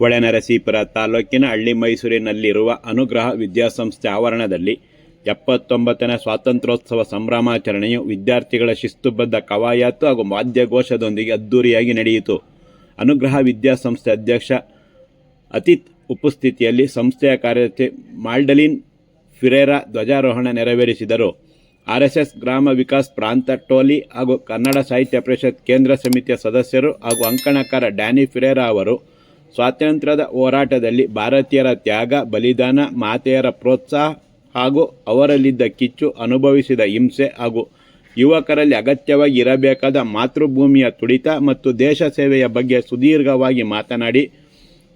ಹೊಳೆನರಸೀಪುರ ತಾಲೂಕಿನ ಹಳ್ಳಿ ಮೈಸೂರಿನಲ್ಲಿರುವ ಅನುಗ್ರಹ ವಿದ್ಯಾಸಂಸ್ಥೆ ಆವರಣದಲ್ಲಿ ಎಪ್ಪತ್ತೊಂಬತ್ತನೇ ಸ್ವಾತಂತ್ರ್ಯೋತ್ಸವ ಸಂಭ್ರಮಾಚರಣೆಯು ವಿದ್ಯಾರ್ಥಿಗಳ ಶಿಸ್ತುಬದ್ಧ ಕವಾಯತು ಹಾಗೂ ವಾದ್ಯಘೋಷದೊಂದಿಗೆ ಅದ್ದೂರಿಯಾಗಿ ನಡೆಯಿತು. ಅನುಗ್ರಹ ವಿದ್ಯಾಸಂಸ್ಥೆ ಅಧ್ಯಕ್ಷ ಅತಿಥ್ ಉಪಸ್ಥಿತಿಯಲ್ಲಿ ಸಂಸ್ಥೆಯ ಕಾರ್ಯದರ್ಶಿ ಮಾಲ್ಡಲಿನ್ ಫಿರೇರಾ ಧ್ವಜಾರೋಹಣ ನೆರವೇರಿಸಿದರು. ಆರ್ಎಸ್ಎಸ್ ಎಸ್ ಎಸ್ ಗ್ರಾಮ ವಿಕಾಸ್ ಪ್ರಾಂತ ಟೋಲಿ ಹಾಗೂ ಕನ್ನಡ ಸಾಹಿತ್ಯ ಪರಿಷತ್ ಕೇಂದ್ರ ಸಮಿತಿಯ ಸದಸ್ಯರು ಹಾಗೂ ಅಂಕಣಕಾರ ಡ್ಯಾನಿ ಫಿರೇರಾ ಅವರು ಸ್ವಾತಂತ್ರ್ಯದ ಹೋರಾಟದಲ್ಲಿ ಭಾರತೀಯರ ತ್ಯಾಗ, ಬಲಿದಾನ, ಮಾತೆಯರ ಪ್ರೋತ್ಸಾಹ ಹಾಗೂ ಅವರಲ್ಲಿದ್ದ ಕಿಚ್ಚು ಅನುಭವಿಸಿದ ಹಿಂಸೆ ಹಾಗೂ ಯುವಕರಲ್ಲಿ ಅಗತ್ಯವಾಗಿ ಇರಬೇಕಾದ ಮಾತೃಭೂಮಿಯ ತುಡಿತ ಮತ್ತು ದೇಶ ಸೇವೆಯ ಬಗ್ಗೆ ಸುದೀರ್ಘವಾಗಿ ಮಾತನಾಡಿ,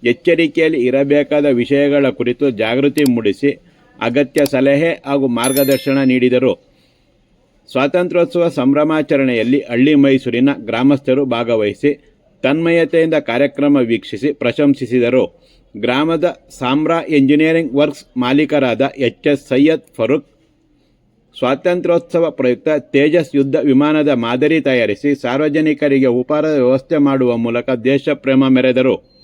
ಎಚ್ಚರಿಕೆಯಲ್ಲಿ ಇರಬೇಕಾದ ವಿಷಯಗಳ ಕುರಿತು ಜಾಗೃತಿ ಮೂಡಿಸಿ, ಅಗತ್ಯ ಸಲಹೆ ಹಾಗೂ ಮಾರ್ಗದರ್ಶನ ನೀಡಿದರು. ಸ್ವಾತಂತ್ರ್ಯೋತ್ಸವ ಸಂಭ್ರಮಾಚರಣೆಯಲ್ಲಿ ಹಳ್ಳಿ ಮೈಸೂರಿನ ಗ್ರಾಮಸ್ಥರು ಭಾಗವಹಿಸಿ ತನ್ಮಯತೆಯಿಂದ ಕಾರ್ಯಕ್ರಮ ವೀಕ್ಷಿಸಿ ಪ್ರಶಂಸಿಸಿದರು. ಗ್ರಾಮದ ಸಾಮ್ರಾ ಎಂಜಿನಿಯರಿಂಗ್ ವರ್ಕ್ಸ್ ಮಾಲೀಕರಾದ ಎಚ್ ಎಸ್ ಸೈಯದ್ ಫರೂಕ್ ಸ್ವಾತಂತ್ರ್ಯೋತ್ಸವ ಪ್ರಯುಕ್ತ ತೇಜಸ್ ಯುದ್ಧ ವಿಮಾನದ ಮಾದರಿ ತಯಾರಿಸಿ ಸಾರ್ವಜನಿಕರಿಗೆ ಉಪಹಾರ ವ್ಯವಸ್ಥೆ ಮಾಡುವ ಮೂಲಕ ದೇಶ ಪ್ರೇಮ ಮೆರೆದರು.